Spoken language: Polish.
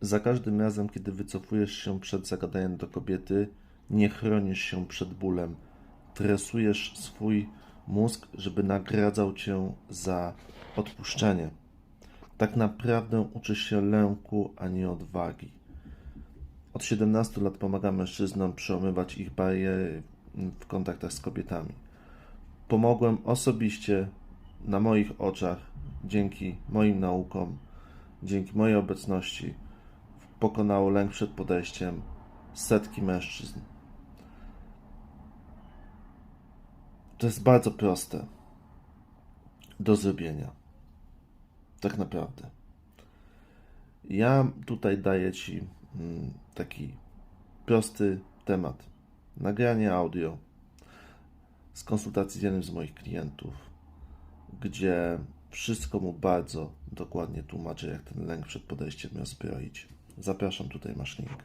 Za każdym razem, kiedy wycofujesz się przed zagadaniem do kobiety, nie chronisz się przed bólem. Tresujesz swój mózg, żeby nagradzał cię za odpuszczenie. Tak naprawdę uczysz się lęku, a nie odwagi. Od 17 lat pomagam mężczyznom przełamywać ich bariery w kontaktach z kobietami. Pomogłem osobiście na moich oczach, dzięki moim naukom, dzięki mojej obecności, pokonało lęk przed podejściem setki mężczyzn. To jest bardzo proste do zrobienia. Tak naprawdę. Ja tutaj daję Ci mm, taki prosty temat. Nagranie audio z konsultacji z jednym z moich klientów, gdzie wszystko mu bardzo dokładnie tłumaczę, jak ten lęk przed podejściem rozbroić. Zapraszam, tutaj masz link.